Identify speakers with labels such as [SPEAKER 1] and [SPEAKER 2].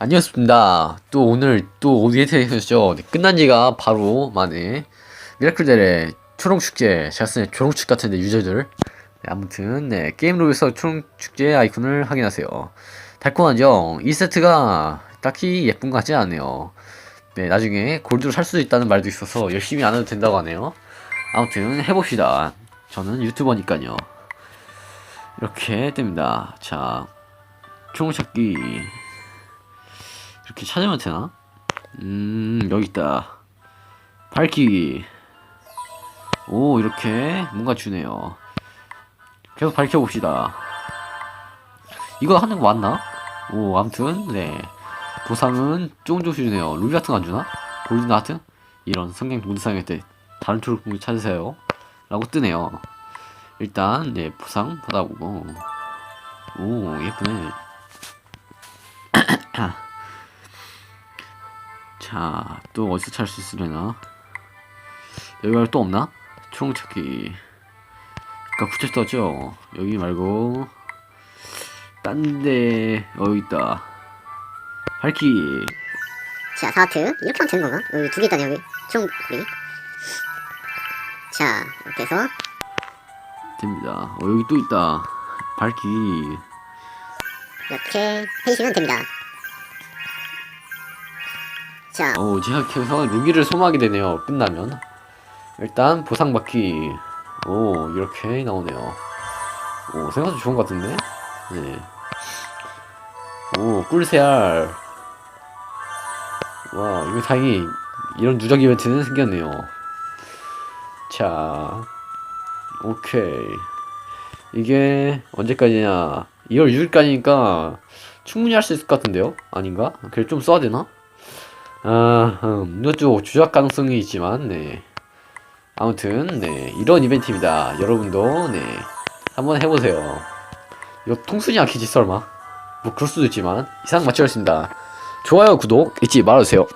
[SPEAKER 1] 안녕하십니까. 또 오늘 또 오디에이트에서죠. 네, 끝난 지가 바로 만에 미라클델의 초롱축제. 제가 쓰는 초롱축 같은데 유저들. 네, 아무튼 네, 게임 롭에서 초롱축제 아이콘을 확인하세요. 달콤하죠? 이 세트가 딱히 예쁜 것 같지 않네요. 네, 나중에 골드로 살 수도 있다는 말도 있어서 열심히 안 해도 된다고 하네요. 아무튼 해봅시다. 저는 유튜버니까요. 이렇게 됩니다. 자, 초롱찾기. 이렇게 찾으면 되나? 음 여기 있다. 밝히기. 오 이렇게 뭔가 주네요. 계속 밝혀봅시다. 이거 하는 거 맞나? 오 아무튼 네. 보상은 조금조금씩 주네요. 루비 같은 거 안 주나? 골든 하트? 이런 성경 동사일 때 다른 초록 공기 찾으세요. 라고 뜨네요. 일단 네 보상 받아보고. 오 예쁘네 자, 또 어디서 찾을 수 있으려나? 여기 말고 또 없나? 초롱찾기. 아까 구체 떠죠? 여기 말고, 딴 데, 어, 여기 있다. 밝기.
[SPEAKER 2] 자, 사하트. 이렇게 하면 되는 건가? 여기 두 개 있다네, 여기. 총, 우리. 자, 이렇게 해서.
[SPEAKER 1] 됩니다. 어, 여기 또 있다. 밝기.
[SPEAKER 2] 이렇게 해주시면 됩니다. 자,
[SPEAKER 1] 어, 제가 계속 루비를 소모하게 되네요. 끝나면. 일단, 보상받기. 오, 이렇게 나오네요. 오, 생각보다 좋은 것 같은데? 네. 오, 꿀새알. 와, 이거 다행히 이런 누적 이벤트는 생겼네요. 자, 오케이. 이게 언제까지냐? 2월 6일까지니까 충분히 할 수 있을 것 같은데요? 아닌가? 그래 좀 써야 되나? 아, 음, 이것도 주작 가능성이 있지만, 네. 아무튼, 네. 이런 이벤트입니다. 여러분도, 네. 한번 해보세요. 이거 통순이 않겠지, 설마? 뭐, 그럴 수도 있지만, 이상 마치겠습니다. 좋아요, 구독 잊지 말아주세요.